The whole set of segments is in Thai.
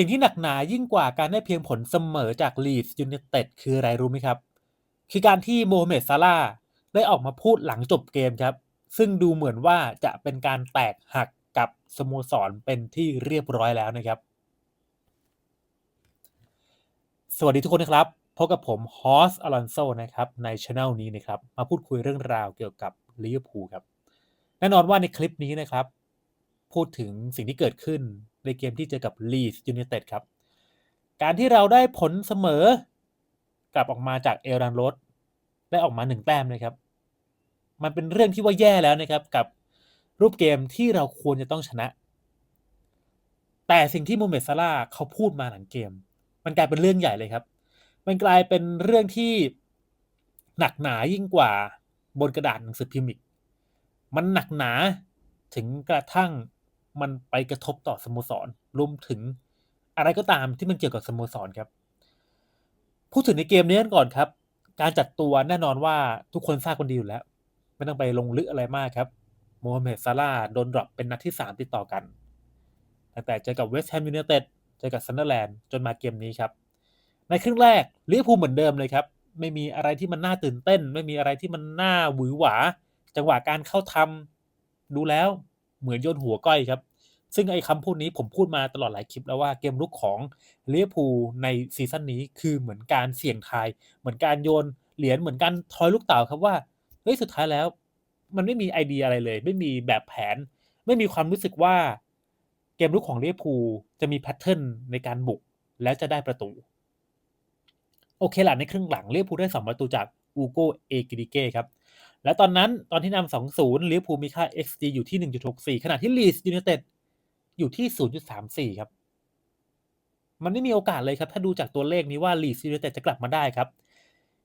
สิ่งที่หนักหนายิ่งกว่าการได้เพียงผลเสมอจากลีดยู n นเต็ดคืออะไรรู้ไหมครับ คือการที่โมฮัมเหม็ดซาลาได้ออกมาพูดหลังจบเกมครับ ซึ่งดูเหมือนว่าจะเป็นการแตกหักกับสโมสรเป็นที่เรียบร้อยแล้วนะครับ สวัสดีทุกคนนะครับพบกับผมฮอสอลอนโซนะครับในช anel นี้นะครับ มาพูดคุยเรื่องราวเกี่ยวกับลิเวอร์พูลครับ แน่นอนว่าในคลิปนี้นะครับ พูดถึงสิ่งที่เกิดขึ้นในเกมที่เจอกับลีสยู n นเต็ดครับ การที่เราได้ผลเสมอกลับออกมาจากเอรันโรดได้ออกมาหนึ่งแต้มนะครับ มันเป็นเรื่องที่ว่าแย่แล้วนะครับกับรูปเกมที่เราควรจะต้องชนะ แต่สิ่งที่โมเมดซาลาเขาพูดมาหลังเกม มันกลายเป็นเรื่องใหญ่เลยครับ มันกลายเป็นเรื่องที่หนักหนายิ่งกว่าบนกระดาษหนังสือพิมพ์อีก มันหนักหนาถึงกระทั่ง มันไปกระทบต่อสโมสรรวมถึงอะไรก็ตามที่มันเกี่ยวกับสโมสรครับ พูดถึงในเกมนี้กันก่อนครับ การจัดตัวแน่นอนว่าทุกคนทราบกันดีอยู่แล้ว ไม่ต้องไปลงลึกอะไรมากครับโมฮัมเหม็ดซาลาโดนดรอปเป็นนัดที่ 3 ติดต่อกันตั้งแต่เจอกับเวสต์แฮมยูไนเต็ดเจอกับซันเดอร์แลนด์จนมาเกมนี้ครับ ในครึ่งแรกลิเวอร์พูลเหมือนเดิมเลยครับ ไม่มีอะไรที่มันน่าตื่นเต้น ไม่มีอะไรที่มันน่าหวือหวา จังหวะการเข้าทำดูแล้ว เหมือนโยนหัวก้อยครับ ซึ่งไอ้คำพูดนี้ผมพูดมาตลอดหลายคลิปแล้วว่าเกมลุกของเวอร์พูในซีซั่นนี้คือเหมือนการเสี่ยงทาย เหมือนการโยนเหรียญเหมือนการทอยลูกเต๋าครับว่าเฮ้ยสุดท้ายแล้ว มันไม่มีไอเดียอะไรเลย ไม่มีแบบแผน ไม่มีความรู้สึกว่าเกมลุกของเวอร์พูจะมีแพทเทิร์นในการบุกแล้วจะได้ประตู โอเคละในครึ่งหลังเวอร์พูได้สองประตูจากอูโกเอกิดิเก้ครับ และตอนนั้นตอนที่นำสองศูนย์ลิเวอร์พูลมีค่า xG อยู่ที่หนึ่งจุดหกสี่ขณะที่ลีสยูไนเต็ดอยู่ที่ศูนย์จุดสามสี่ครับ มันไม่มีโอกาสเลยครับ ถ้าดูจากตัวเลขนี้ว่าลีสยูไนเต็ดจะกลับมาได้ครับ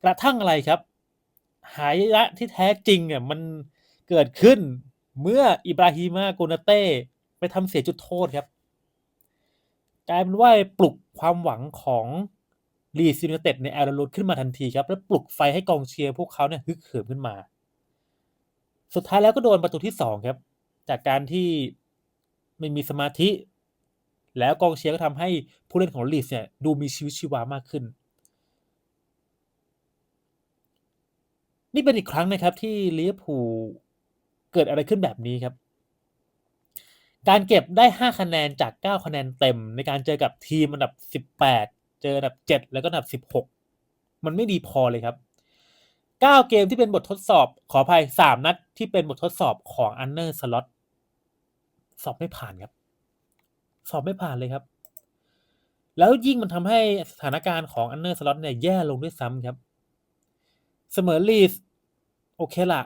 กระทั่งอะไรครับ หายะที่แท้จริงอะมันเกิดขึ้นเมื่ออิบราฮิมาโกนาเต้ไปทำเสียจุดโทษครับกลายเป็นว่าปลุกความหวังของลีสยูไนเต็ดในแอร์โรดขึ้นมาทันทีครับ แล้วปลุกไฟให้กองเชียร์พวกเขาเนี่ยฮึกเหิมขึ้นมา สุดท้ายแล้วก็โดนประตูที่สองครับ จากการที่ไม่มีสมาธิ แล้วกองเชียร์ก็ทำให้ผู้เล่นของลีสเนี่ยดูมีชีวิตชีวามากขึ้น นี่เป็นอีกครั้งนะครับที่ลิเวอร์พูลเกิดอะไรขึ้นแบบนี้ครับ การเก็บได้ 5 คะแนนจาก 9 คะแนนเต็ม ในการเจอกับทีมอันดับ 18 เจออันดับ 7 แล้วก็อันดับ 16 มันไม่ดีพอเลยครับ 9 เกมที่เป็นบททดสอบขออภัย 3 นัดที่เป็นบททดสอบของอันเนอร์สล็อตสอบไม่ผ่านครับ สอบไม่ผ่านเลยครับ แล้วยิ่งมันทำให้สถานการณ์ของอันเนอร์สล็อตเนี่ยแย่ลงด้วยซ้ำครับ เสมอลีสโอเคละ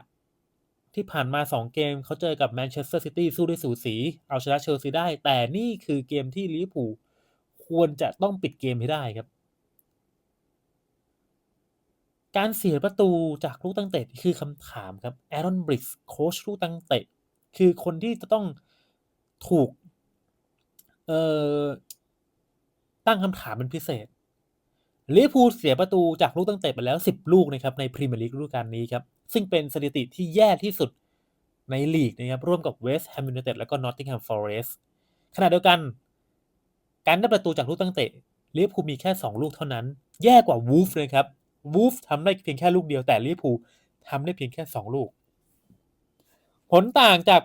ที่ผ่านมา 2 เกมเขาเจอกับแมนเชสเตอร์ซิตี้สู้ด้วยสูสี เอาชนะเชลซีได้ แต่นี่คือเกมที่ลิเวอร์พูลควรจะต้องปิดเกมให้ได้ครับ การเสียประตูจากลูกตั้งเตะคือคำถามครับแอรอนบริกส์โค้ชลูกตั้งเตะ คือคนที่จะต้องถูกเอ่อตั้งคำถามเป็นพิเศษลิเวอร์พูลเสียประตูจากลูกตั้งเตะไปแล้ว 10 ลูกนะครับในพรีเมียร์ลีกฤดูกาลนี้ครับ ซึ่งเป็นสถิติที่แย่ที่สุดในลีกนะครับ ร่วมกับเวสต์แฮมยูไนเต็ดแล้วก็นอตติงแฮมฟอเรสต์ขณะเดียวกัน การได้ประตูจากลูกตั้งเตะลิเวอร์พูลมีแค่ 2 ลูกเท่านั้น แย่กว่าวูฟเลยครับ วูฟทำได้เพียงแค่ลูกเดียวแต่ลิเวอร์พูลทำได้เพียงแค่ 2 ลูก ผลต่างจาก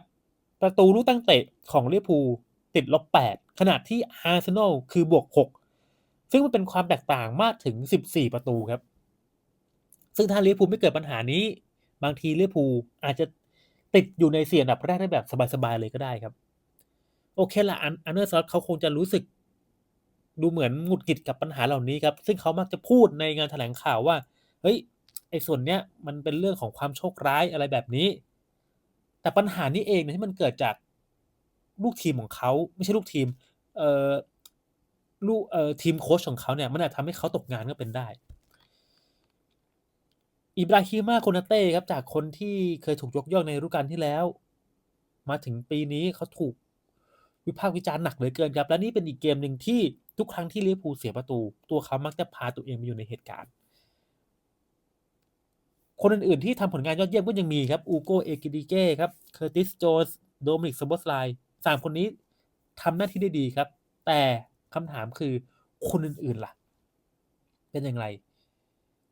ประตูลูกตั้งเตะของลิเวอร์พูลติดลบ 8 ขณะที่อาร์เซนอลคือบวก 6 ซึ่งมันเป็นความแตกต่างมากถึง 14 ประตูครับ ซึ่งถ้าลิเวอร์พูลไม่เกิดปัญหานี้ บางทีลิเวอร์พูลอาจจะติดอยู่ในเสี่ยงอันดับแรกได้แบบสบายๆเลยก็ได้ครับ โอเคละอันอันเนอร์ซอสเขาคงจะรู้สึก ดูเหมือนหงุดหงิดกับปัญหาเหล่านี้ครับ ซึ่งเขามักจะพูดในงานแถลงข่าวว่า เฮ้ย ไอ้ส่วนเนี้ยมันเป็นเรื่องของความโชคร้ายอะไรแบบนี้ แต่ปัญหานี้เองเนี่ยที่มันเกิดจากลูกทีมของเขาไม่ใช่ลูกทีม เอ่อ ลูก เอ่อ ทีมโค้ชของเขาเนี่ย มันอาจทำให้เขาตกงานก็เป็นได้ อิบราฮิมาโคนาเต้ครับ จากคนที่เคยถูกยกย่องในฤดูกาลที่แล้ว มาถึงปีนี้เขาถูกวิพากษ์วิจารณ์หนักเหลือเกินครับ และนี่เป็นอีกเกมหนึ่งที่ ทุกครั้งที่ลิเวอร์พูลเสียประตู ตัวเขามักจะพาตัวเองมาอยู่ในเหตุการณ์ คนอื่นๆที่ทำผลงานยอดเยี่ยมก็ยังมีครับอูโกเอกิดิเก้ครับเคอร์ติสโจสโดมินิกสบอสไลสามคนนี้ทำหน้าที่ได้ดีครับ แต่คำถามคือคนอื่นๆล่ะ เป็นอย่างไร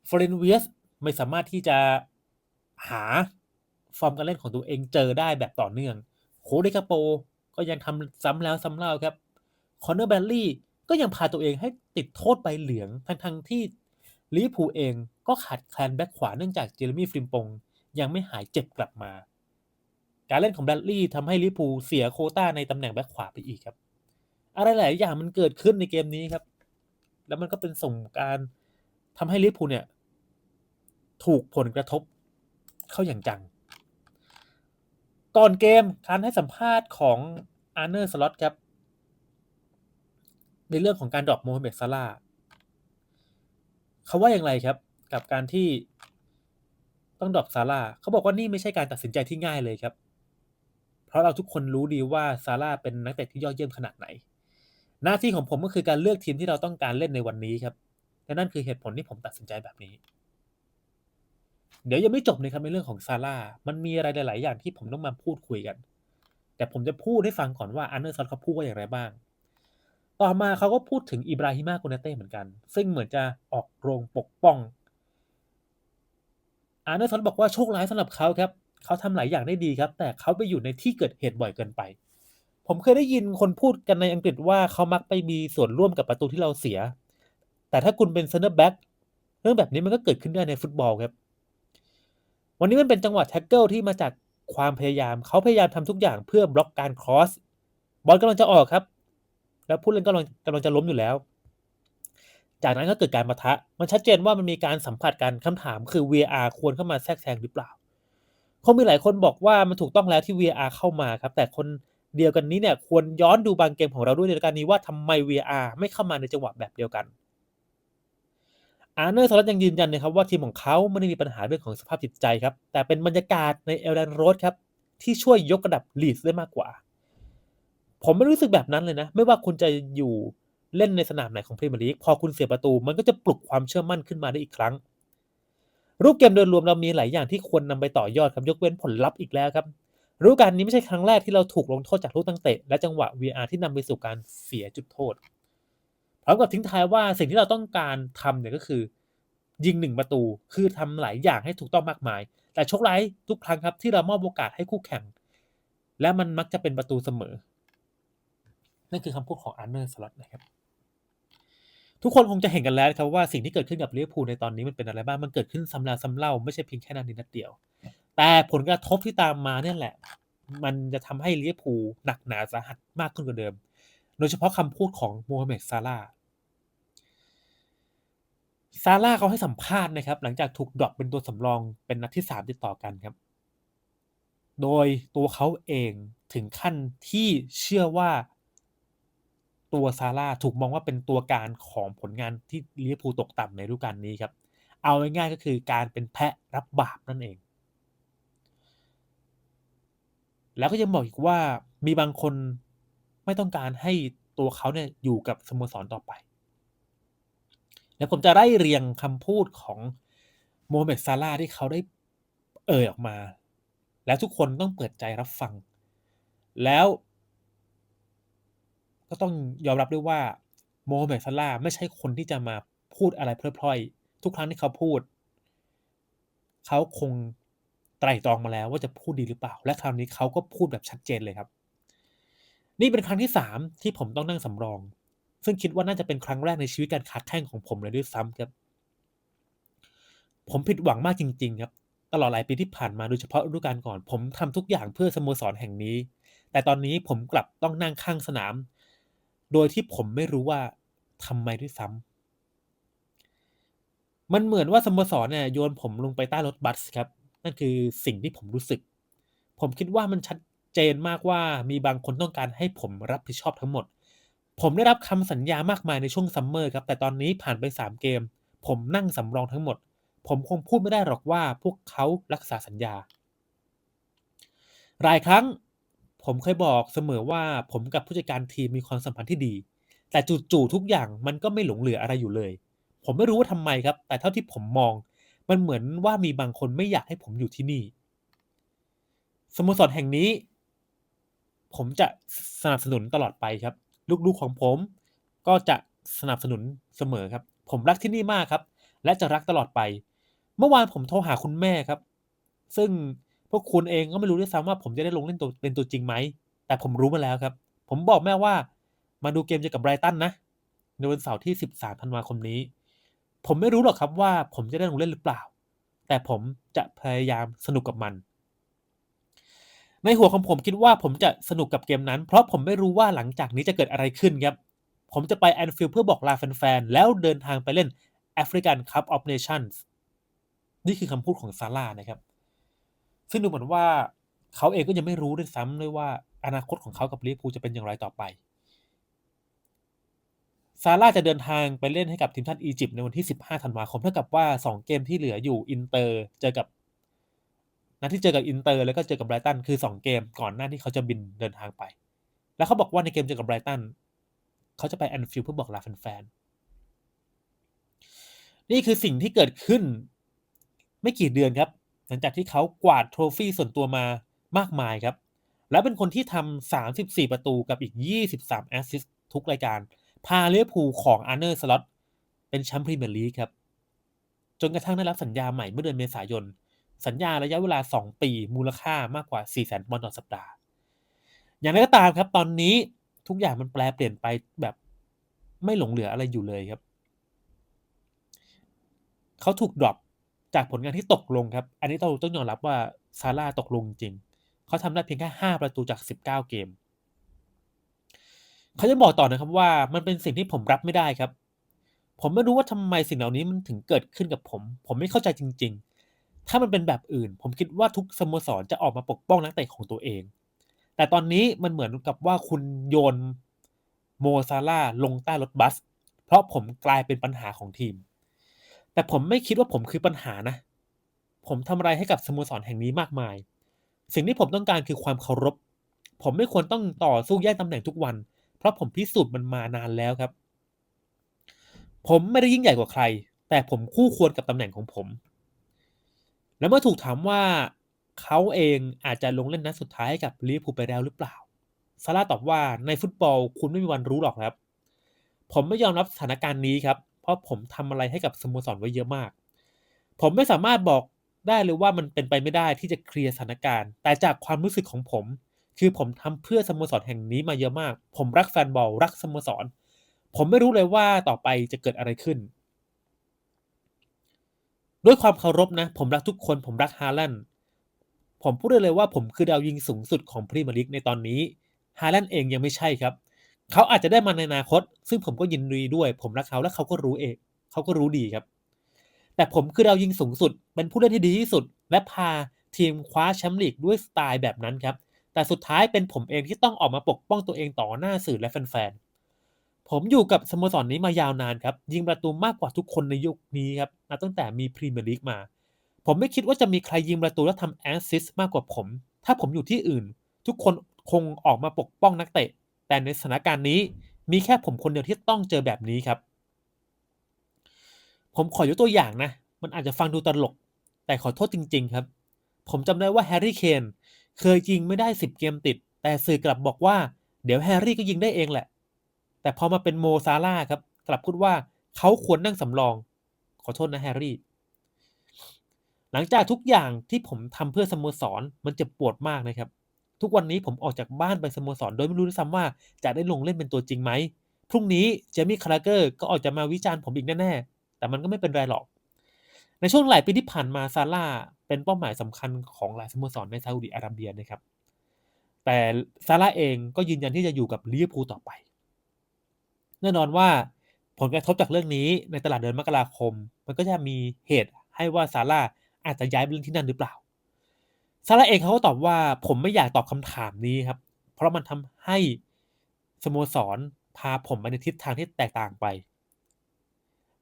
ฟอเรนเวียสไม่สามารถที่จะหาฟอร์มการเล่นของตัวเองเจอได้แบบต่อเนื่อง โคเดคาโปก็ยังทำซ้ำแล้วซ้ำเล่าครับ คอนเนอร์แบลลี่ ก็ยังพาตัวเองให้ติดโทษใบเหลืองทั้งๆที่ลิเวอร์พูเองก็ขาดแคลนแบ็คขวาเนื่องจากเจเรมี่ฟริมปงยังไม่หายเจ็บกลับมา การเล่นของแบลลี่ทำให้ลิเวอร์พูเสียโคต้าในตำแหน่งแบ็คขวาไปอีกครับ อะไรหลายอย่างมันเกิดขึ้นในเกมนี้ครับ แล้วมันก็เป็นส่งการทำให้ลิเวอร์พูเนี่ย ถูกผลกระทบเข้าอย่างจัง ก่อนเกมการให้สัมภาษณ์ของอาร์เนอร์สล็อตครับ ในเรื่องของการดรอปโมฮัมเหม็ดซาลาห์เขาว่าอย่างไรครับ กับการที่ต้องดรอปซาร่าเขาบอกว่านี่ไม่ใช่การตัดสินใจที่ง่ายเลยครับ เพราะเราทุกคนรู้ดีว่าซาร่าเป็นนักเตะที่ยอดเยี่ยมขนาดไหน หน้าที่ของผมก็คือการเลือกทีมที่เราต้องการเล่นในวันนี้ครับและนั่นคือเหตุผลที่ผมตัดสินใจแบบนี้ เดี๋ยวยังไม่จบนะครับในเรื่องของซาร่ามันมีอะไรหลาย ๆ อย่างที่ผมต้องมาพูดคุยกัน แต่ผมจะพูดให้ฟังก่อนว่าอันเดอร์ซอนเขาพูดว่าอย่างไรบ้าง ต่อมาเขาก็พูดถึงอิบราฮิมาโกเนเต้เหมือนกัน ซึ่งเหมือนจะออกโรงปกป้อง อาร์เนอร์สันบอกว่าโชคร้ายสำหรับเขาครับ เขาทำหลายอย่างได้ดีครับ แต่เขาไปอยู่ในที่เกิดเหตุบ่อยเกินไป ผมเคยได้ยินคนพูดกันในอังกฤษว่าเขามักไปมีส่วนร่วมกับประตูที่เราเสีย แต่ถ้าคุณเป็นเซนเตอร์แบ็กเรื่องแบบนี้มันก็เกิดขึ้นได้ในฟุตบอลครับวันนี้มันเป็นจังหวะแท็กเกิลที่มาจากความพยายาม เขาพยายามทำทุกอย่างเพื่อบล็อกการครอสบอลกำลังจะออกครับ แล้วผู้เล่นกำลังกำลังจะล้มอยู่แล้ว จากนั้นก็เกิดการประทะ มันชัดเจนว่ามันมีการสัมผัสกันคำถามคือ VR ควรเข้ามาแทรกแซงหรือเปล่าคงมีหลายคนบอกว่ามันถูกต้องแล้วที่ VR เข้ามาครับ แต่คนเดียวกันนี้เนี่ยควรย้อนดูบางเกมของเราด้วยในการนี้ว่าทำไม VR ไม่เข้ามาในจังหวะแบบเดียวกันอาร์เนอร์สลัดยังยืนยันนะครับว่าทีมของเขาไม่ได้มีปัญหาเรื่องของสภาพจิตใจครับ แต่เป็นบรรยากาศในเอลแดนโรดครับที่ช่วยยกระดับลีดได้มากกว่า ผมไม่รู้สึกแบบนั้นเลยนะ ไม่ว่าคุณจะอยู่เล่นในสนามไหนของพรีเมียร์ลีกพอคุณเสียประตูมันก็จะปลุกความเชื่อมั่นขึ้นมาได้อีกครั้ง รูปเกมโดยรวมเรามีหลายอย่างที่ควรนำไปต่อยอดครับยกเว้นผลลัพธ์อีกแล้วครับรู้การนี้ไม่ใช่ครั้งแรกที่เราถูกลงโทษจากลูกตั้งเตะและจังหวะ VR ที่นำไปสู่การเสียจุดโทษพร้อมกับทิ้งท้ายว่าสิ่งที่เราต้องการทำเนี่ยก็คือ ยิงหนึ่งประตูคือทำหลายอย่างให้ถูกต้องมากมาย แต่โชคร้ายทุกครั้งครับที่เรามอบโอกาสให้คู่แข่ง และมันมักจะเป็นประตูเสมอ นั่นคือคำพูดของอาร์เนอร์สล็อตนะครับทุกคนคงจะเห็นกันแล้วครับว่าสิ่งที่เกิดขึ้นกับลิเวอร์พูลในตอนนี้มันเป็นอะไรบ้าง มันเกิดขึ้นซ้ำแล้วซ้ำเล่าไม่ใช่เพียงแค่นั้นนิดเดียว แต่ผลกระทบที่ตามมาเนี่ยแหละ มันจะทำให้ลิเวอร์พูลหนักหนาสาหัสมากขึ้นกว่าเดิม โดยเฉพาะคำพูดของโมฮัมเหม็ดซาลาซาร่าเขาให้สัมภาษณ์นะครับ หลังจากถูกดรอปเป็นตัวสำรองเป็นนัดที่สามติดต่อกันครับ โดยตัวเขาเองถึงขั้นที่เชื่อว่า ตัวซาร่าถูกมองว่าเป็นตัวการของผลงานที่ลิเวอร์พูลตกต่ำในฤดูกาลนี้ครับ เอาง่ายๆก็คือการเป็นแพะรับบาปนั่นเอง แล้วก็ยังบอกอีกว่ามีบางคนไม่ต้องการให้ตัวเขาเนี่ยอยู่กับสโมสรต่อไป แล้วผมจะไล่เรียงคำพูดของโมฮัมเหม็ดซาร่าที่เขาได้เอ่ยออกมา แล้วทุกคนต้องเปิดใจรับฟัง แล้ว ก็ต้องยอมรับด้วยว่าโมฮัมเหม็ดซาลาไม่ใช่คนที่จะมาพูดอะไรเพล่อยๆทุกครั้งที่เขาพูด เขาคงไตร่ตรองมาแล้วว่าจะพูดดีหรือเปล่า และคราวนี้เขาก็พูดแบบชัดเจนเลยครับ นี่เป็นครั้งที่สามที่ผมต้องนั่งสำรอง ซึ่งคิดว่าน่าจะเป็นครั้งแรกในชีวิตการค้าแข่งของผมเลยด้วยซ้ำครับ ผมผิดหวังมากจริง ๆ ครับ ตลอดหลายปีที่ผ่านมาโดยเฉพาะฤดูกาลก่อน ผมทำทุกอย่างเพื่อสโมสรแห่งนี้ แต่ตอนนี้ผมกลับต้องนั่งข้างสนาม โดยที่ผมไม่รู้ว่าทำไมด้วยซ้ำมันเหมือนว่าสโมสรเนี่ยโยนผมลงไปใต้รถบัสครับ นั่นคือสิ่งที่ผมรู้สึก ผมคิดว่ามันชัดเจนมากว่ามีบางคนต้องการให้ผมรับผิดชอบทั้งหมด ผมได้รับคำสัญญามากมายในช่วงซัมเมอร์ครับ แต่ตอนนี้ผ่านไป 3 เกม ผมนั่งสำรองทั้งหมด ผมคงพูดไม่ได้หรอกว่าพวกเขารักษาสัญญาหลายครั้ง ผมเคยบอกเสมอว่าผมกับผู้จัดการทีมมีความสัมพันธ์ที่ดี แต่จู่ๆทุกอย่างมันก็ไม่หลงเหลืออะไรอยู่เลย ผมไม่รู้ว่าทำไมครับ แต่เท่าที่ผมมอง มันเหมือนว่ามีบางคนไม่อยากให้ผมอยู่ที่นี่สโมสรแห่งนี้ ผมจะสนับสนุนตลอดไปครับ ลูกๆของผม ก็จะสนับสนุนเสมอครับ ผมรักที่นี่มากครับ และจะรักตลอดไป เมื่อวานผมโทรหาคุณแม่ครับ ซึ่ง พวกคุณเองก็ไม่รู้ด้วยซ้ำว่าผมจะได้ลงเล่นตัวเป็นตัวจริงไหม แต่ผมรู้มาแล้วครับ ผมบอกแม่ว่า มาดูเกมเจอกับไบรตันนะในวันเสาร์ที่ 13 ธันวาคมนี้ ผมไม่รู้หรอกครับว่าผมจะได้ลงเล่นหรือเปล่า แต่ผมจะพยายามสนุกกับมัน ในหัวของผมคิดว่าผมจะสนุกกับเกมนั้น เพราะผมไม่รู้ว่าหลังจากนี้จะเกิดอะไรขึ้นครับ ผมจะไปแอนฟิลด์เพื่อบอกลาแฟนๆ แล้วเดินทางไปเล่น African Cup of Nations นี่คือคำพูดของซาร่านะครับ ซึ่งดูเหมือนว่าเขาเองก็ยังไม่รู้ด้วยซ้ำเลยว่าอนาคตของเขากับลิเวอร์พูลจะเป็นอย่างไรต่อไป ซาร่าจะเดินทางไปเล่นให้กับทีมชาติอียิปต์ในวันที่ 15 ธันวาคม เท่ากับว่า 2 เกมที่เหลืออยู่อินเตอร์เจอกับนัดที่เจอกับอินเตอร์แล้วก็เจอกับไบรตันคือ 2 เกมก่อนหน้าที่เขาจะบินเดินทางไป แล้วเขาบอกว่าในเกมเจอกับไบรตันเขาจะไปแอนฟิลด์เพื่อบอกลาแฟนๆ นี่คือสิ่งที่เกิดขึ้น ไม่กี่เดือนครับ ลังจากที่เขากวาดโทรฟี่ส่วนตัวมามากมายครับ และเป็นคนที่ทำ 34 ประตูกับอีก 23 แอสซิสต์ทุกรายการ พาเลี้ยพูของอาร์เนอร์สล็อตเป็นแชมป์พรีเมียร์ลีกครับ จนกระทั่งได้รับสัญญาใหม่เมื่อเดือนเมษายน สัญญาระยะเวลา 2 ปี มูลค่ามากกว่า 4 0 0 0 0 0ปอนด์ต่อสัปดาห์ อย่างไรก็ตามครับ ตอนนี้ทุกอย่างมันแปลเปลี่ยนไปแบบไม่หลงเหลืออะไรอยู่เลยครับ เขาถูกดรอป จากผลงานที่ตกลงครับ อันนี้ต้องต้องยอมรับว่าซาร่าตกลงจริง เขาทำได้เพียงแค่ 5 ประตูจาก 19 เกม เขาจะบอกต่อนะครับว่ามันเป็นสิ่งที่ผมรับไม่ได้ครับ ผมไม่รู้ว่าทำไมสิ่งเหล่านี้มันถึงเกิดขึ้นกับผม ผมไม่เข้าใจจริง ๆ ถ้ามันเป็นแบบอื่น ผมคิดว่าทุกสโมสรจะออกมาปกป้องนักเตะของตัวเอง แต่ตอนนี้มันเหมือนกับว่าคุณโยนโมซาร่าลงใต้รถบัส เพราะผมกลายเป็นปัญหาของทีม แต่ผมไม่คิดว่าผมคือปัญหานะ ผมทำอะไรให้กับสโมสรแห่งนี้มากมาย สิ่งที่ผมต้องการคือความเคารพ ผมไม่ควรต้องต่อสู้แย่งตำแหน่งทุกวัน เพราะผมพิสูจน์มันมานานแล้วครับ ผมไม่ได้ยิ่งใหญ่กว่าใคร แต่ผมคู่ควรกับตำแหน่งของผม แล้วเมื่อถูกถามว่าเขาเองอาจจะลงเล่นนัดสุดท้ายกับลิเวอร์พูลไปแล้วหรือเปล่าซาร่าตอบว่าในฟุตบอลคุณไม่มีวันรู้หรอกครับ ผมไม่ยอมรับสถานการณ์นี้ครับ ราะผมทำอะไรให้กับสโมสรไว้เยอะมาก ผมไม่สามารถบอกได้เลยว่ามันเป็นไปไม่ได้ที่จะเคลียร์สถานการณ์ แต่จากความรู้สึกของผม คือผมทำเพื่อสโมสรแห่งนี้มาเยอะมาก ผมรักแฟนบอลรักสโมสร ผมไม่รู้เลยว่าต่อไปจะเกิดอะไรขึ้น ด้วยความเคารพนะ ผมรักทุกคน ผมรักฮาแลนด์ผมพูดได้เลยว่าผมคือดาวยิงสูงสุดของพรีเมียร์ลีกในตอนนี้ฮาแลนด์เองยังไม่ใช่ครับเขาอาจจะได้มาในอนาคต ซึ่งผมก็ยินดีด้วย ผมรักเขาและเขาก็รู้เองเขาก็รู้ดีครับ แต่ผมคือดายิงสูงสุด เป็นผู้เล่นที่ดีที่สุด และพาทีมคว้าแชมป์ลีกด้วยสไตล์แบบนั้นครับ แต่สุดท้ายเป็นผมเองที่ต้องออกมาปกป้องตัวเองต่อหน้าสื่อและแฟนๆ ผมอยู่กับสโมสรนนี้มายาวนานครับ ยิงประตูมากกว่าทุกคนในยุคนี้ครับนับตั้งแต่มีพรีเมียร์ลีกมา ผมไม่คิดว่าจะมีใครยิงประตูและทำแอสซิสต์มากกว่าผม ถ้าผมอยู่ที่อื่น ทุกคนคงออกมาปกป้องนักเตะ แต่ในสถานการณ์นี้มีแค่ผมคนเดียวที่ต้องเจอแบบนี้ครับ ผมขอยกตัวอย่างนะ มันอาจจะฟังดูตลก แต่ขอโทษจริง ๆ ครับ ผมจำได้ว่าแฮร์รี่เคนเคยยิงไม่ได้ 10 เกมติด แต่สื่อกลับบอกว่าเดี๋ยวแฮร์รี่ก็ยิงได้เองแหละ แต่พอมาเป็นโมซาร่าครับ กลับพูดว่าเขาควรนั่งสำรอง ขอโทษนะแฮร์รี่ หลังจากทุกอย่างที่ผมทำเพื่อสโมสรมันจะปวดมากนะครับ ทุกวันนี้ผมออกจากบ้านไปสโมสรโดยไม่รู้ด้วยซ้ำว่าจะได้ลงเล่นเป็นตัวจริงไหม พรุ่งนี้เจมี่คาราเกอร์ก็ออกจะมาวิจารณ์ผมอีกแน่ๆ แต่มันก็ไม่เป็นไรหรอก ในช่วงหลายปีที่ผ่านมาซาร่าเป็นเป้าหมายสำคัญของหลายสโมสรในซาอุดิอาระเบียนะครับ แต่ซาร่าเองก็ยืนยันที่จะอยู่กับลิเวอร์พูลต่อไป แน่นอนว่าผลกระทบจากเรื่องนี้ในตลาดเดือนมกราคม มันก็จะมีเหตุให้ว่าซาร่าอาจจะย้ายไปเล่นที่นั่นหรือเปล่า ซาร่าเองเขาก็ตอบว่าผมไม่อยากตอบคำถามนี้ครับ เพราะมันทำให้สโมสรพาผมไปในทิศทางที่แตกต่างไป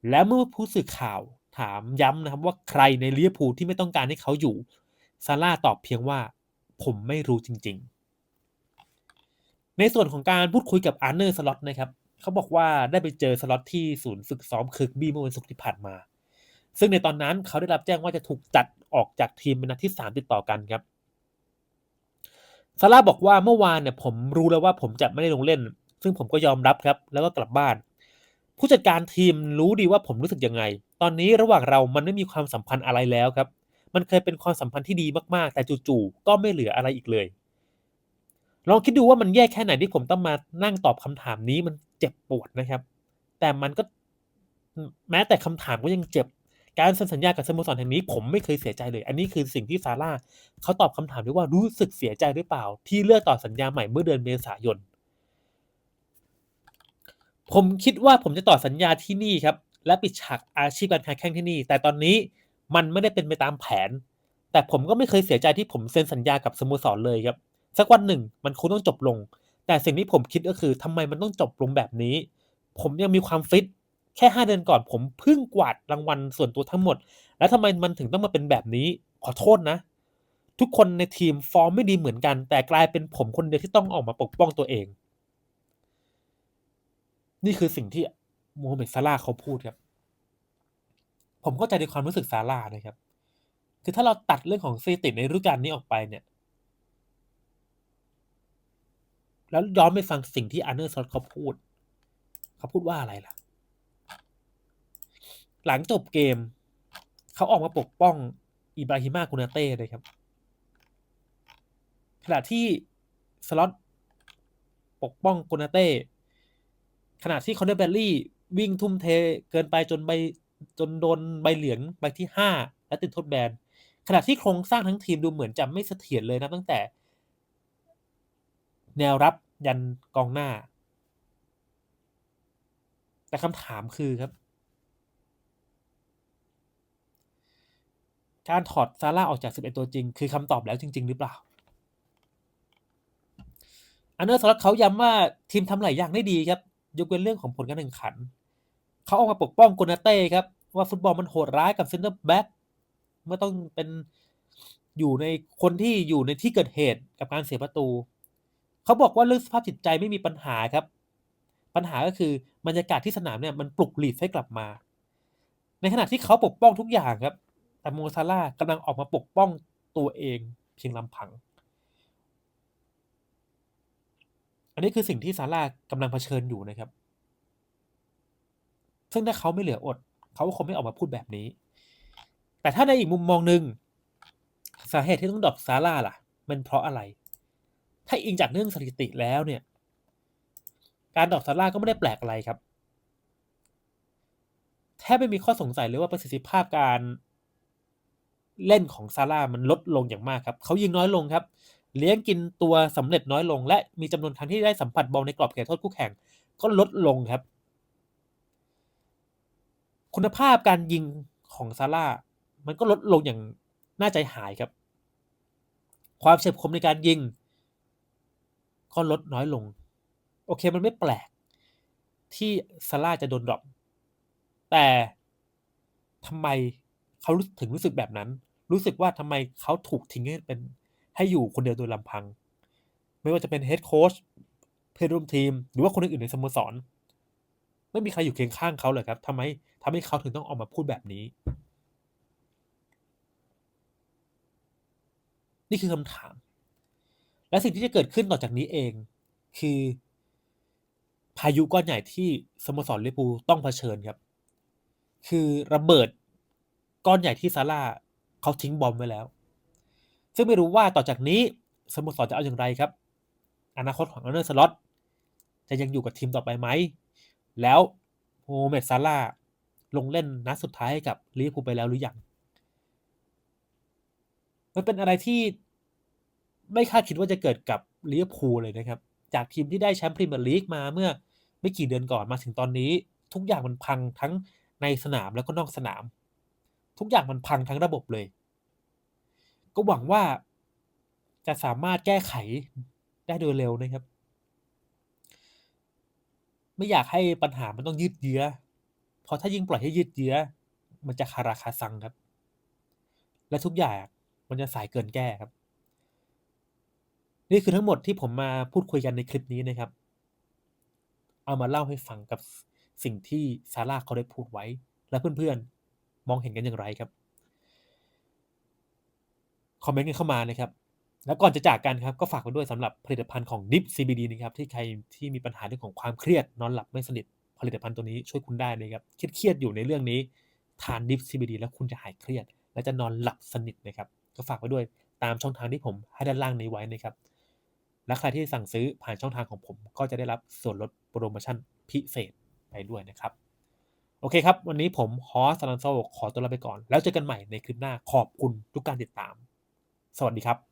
และเมื่อผู้สื่อข่าวถามย้ำนะครับว่าใครในลิเวอร์พูลที่ไม่ต้องการให้เขาอยู่ซาร่าตอบเพียงว่าผมไม่รู้จริง ๆ ในส่วนของการพูดคุยกับอาร์เนอร์สล็อตนะครับเขาบอกว่าได้ไปเจอสล็อตที่ศูนย์ฝึกซ้อมเคิร์กบี้เมื่อวันศุกร์ที่ผ่านมา ซึ่งในตอนนั้นเขาได้รับแจ้งว่าจะถูกจัดออกจากทีมเป็นนัดที่ 3 ติดต่อกันครับซาร่าบอกว่าเมื่อวานเนี่ยผมรู้แล้วว่าผมจะไม่ได้ลงเล่น ซึ่งผมก็ยอมรับครับ แล้วก็กลับบ้าน ผู้จัดการทีมรู้ดีว่าผมรู้สึกยังไง ตอนนี้ระหว่างเรามันไม่มีความสัมพันธ์อะไรแล้วครับ มันเคยเป็นความสัมพันธ์ที่ดีมากๆ แต่จู่ๆก็ไม่เหลืออะไรอีกเลย ลองคิดดูว่ามันแย่แค่ไหนที่ผมต้องมานั่งตอบคำถามนี้มันเจ็บปวดนะครับ แต่มันก็แม้แต่คำถามก็ยังเจ็บ การเซ็นสัญญากับสโมสรแห่งนี้ผมไม่เคยเสียใจเลย อันนี้คือสิ่งที่ซาร่าเขาตอบคำถามด้วยว่ารู้สึกเสียใจหรือเปล่า ที่เลือกต่อสัญญาใหม่เมื่อเดือนเมษายน ผมคิดว่าผมจะต่อสัญญาที่นี่ครับ และปิดฉากอาชีพการค้าแข่งที่นี่ แต่ตอนนี้มันไม่ได้เป็นไปตามแผน แต่ผมก็ไม่เคยเสียใจที่ผมเซ็นสัญญากับสโมสรเลยครับ สักวันหนึ่งมันคงต้องจบลง แต่สิ่งที่ผมคิดก็คือทำไมมันต้องจบลงแบบนี้ ผมยังมีความฟิต แค่ 5 เดือนก่อนผมเพิ่งกวาดรางวัลส่วนตัวทั้งหมด แล้วทำไมมันถึงต้องมาเป็นแบบนี้ขอโทษนะ ทุกคนในทีมฟอร์มไม่ดีเหมือนกัน แต่กลายเป็นผมคนเดียวที่ต้องออกมาปกป้องตัวเอง นี่คือสิ่งที่โมฮัมเหม็ดซาร่าเขาพูดครับ ผมเข้าใจในความรู้สึกซาร่านะครับ คือถ้าเราตัดเรื่องของสถิติในฤดูกาลนี้ออกไปเนี่ย แล้วย้อนไปฟังสิ่งที่อาร์เนอร์ซอตเขาพูด เขาพูดว่าอะไรล่ะ หลังจบเกม เขาออกมาปกป้องอิบราฮิมากุนาเต้เลยครับ ขณะที่สล็อตปกป้องกุนาเต้ ขณะที่คอนเนอร์เบลลี่วิ่งทุ่มเทเกินไปจนใบจนโดนใบเหลืองใบที่ห้าและติดโทษแบน ขณะที่โครงสร้างทั้งทีมดูเหมือนจะไม่เสถียรเลยนะตั้งแต่ แนวรับยันกองหน้า แต่คำถามคือครับ การถอดซาร่าออกจาก 11 ตัวจริง คือคำตอบแล้วจริง ๆ หรือเปล่า อันเนอร์สล็อตเขาย้ำว่าทีมทำหลายอย่างได้ดีครับ ยกเว้นเรื่องของผลการแข่งขัน เขาออกมาปกป้องโกนาเต้ครับ ว่าฟุตบอลมันโหดร้ายกับเซนเตอร์แบ็กเมื่อต้องเป็นอยู่ในคนที่อยู่ในที่เกิดเหตุกับการเสียประตู เขาบอกว่าเรื่องสภาพจิตใจไม่มีปัญหาครับ ปัญหาก็คือบรรยากาศที่สนามเนี่ยมันปลุกหลีดให้กลับมา ในขณะที่เขาปกป้องทุกอย่างครับ แต่โมซาร่ากำลังออกมาปกป้องตัวเองเพียงลำพัง อันนี้คือสิ่งที่ซาร่ากำลังเผชิญอยู่นะครับ ซึ่งถ้าเขาไม่เหลืออด เขาคงไม่ออกมาพูดแบบนี้ แต่ถ้าในอีกมุมมองหนึ่งสาเหตุที่ต้องดรอปซาร่าล่ะ มันเพราะอะไร ถ้าอิงจากเรื่องสถิติแล้วเนี่ย การดรอปซาร่าก็ไม่ได้แปลกอะไรครับ แทบไม่มีข้อสงสัยเลยว่าประสิทธิภาพการ เล่นของซาร่ามันลดลงอย่างมากครับเขายิงน้อยลงครับ เลี้ยงกินตัวสำเร็จน้อยลง และมีจำนวนครั้งที่ได้สัมผัสบอลในกรอบเขตโทษคู่แข่งก็ลดลงครับ คุณภาพการยิงของซาร่ามันก็ลดลงอย่างน่าใจหายครับ ความเฉียบคมในการยิง ก็ลดน้อยลง โอเคมันไม่แปลก ที่ซาร่าจะโดนดรอปแต่ทำไมเขาถึงรู้สึกแบบนั้น รู้สึกว่าทำไมเขาถูกทิ้งให้เป็นให้อยู่คนเดียวโดยลำพัง ไม่ว่าจะเป็นเฮดโค้ชเพื่อนร่วมทีม หรือว่าคนอื่นในสโมสร ไม่มีใครอยู่เคียงข้างเขาเลยครับทำไมทำให้เขาถึงต้องออกมาพูดแบบนี้ นี่คือคำถาม และสิ่งที่จะเกิดขึ้นต่อจากนี้เองคือ พายุก้อนใหญ่ที่สโมสรลิปูต้องเผชิญครับ คือระเบิดก้อนใหญ่ที่ซาร่า เขาทิ้งบอมไว้แล้ว ซึ่งไม่รู้ว่าต่อจากนี้สโมสรจะเอาอย่างไรครับ อนาคตของอันเนอร์สล็อตจะยังอยู่กับทีมต่อไปไหม แล้วโมเมดซาร่าลงเล่นนัดสุดท้ายให้กับลิเวอร์พูลไปแล้วหรือยัง มันเป็นอะไรที่ไม่คาดคิดว่าจะเกิดกับลิเวอร์พูลเลยนะครับ จากทีมที่ได้แชมป์พรีเมียร์ลีกมาเมื่อไม่กี่เดือนก่อนมาถึงตอนนี้ ทุกอย่างมันพังทั้งในสนามแล้วก็นอกสนาม ทุกอย่างมันพังทั้งระบบเลย ก็หวังว่าจะสามารถแก้ไขได้โดยเร็วนะครับ ไม่อยากให้ปัญหามันต้องยืดเยื้อเพราะถ้ายิ่งปล่อยให้ยืดเยื้อ มันจะคาราคาซังครับ และทุกอย่างมันจะสายเกินแก้ครับ นี่คือทั้งหมดที่ผมมาพูดคุยกันในคลิปนี้นะครับ เอามาเล่าให้ฟังกับสิ่งที่ซาร่าเขาได้พูดไว้ และเพื่อนๆ มองเห็นกันอย่างไรครับคอมเมนต์กันเข้ามานะครับแล้วก่อนจะจากกันครับก็ฝากไว้ด้วยสำหรับผลิตภัณฑ์ของ Nip CBD นะครับที่ใครที่มีปัญหาเรื่องของความเครียดนอนหลับไม่สนิทผลิตภัณฑ์ตัวนี้ช่วยคุณได้นะครับเครียดๆอยู่ในเรื่องนี้ทานดิฟ CBD แล้วคุณจะหายเครียด และจะนอนหลับสนิทนะครับก็ฝากไว้ด้วยตามช่องทางที่ผมให้ด้านล่างนี้ไว้นะครับและใครที่สั่งซื้อผ่านช่องทางของผม ก็จะได้รับส่วนลดโปรโมชั่นพิเศษไปด้วยนะครับ โอเคครับ วันนี้ผมฮอสซาลันโซขอตัวลาไปก่อน แล้วเจอกันใหม่ในคลิปหน้าขอบคุณทุกการติดตาม สวัสดีครับ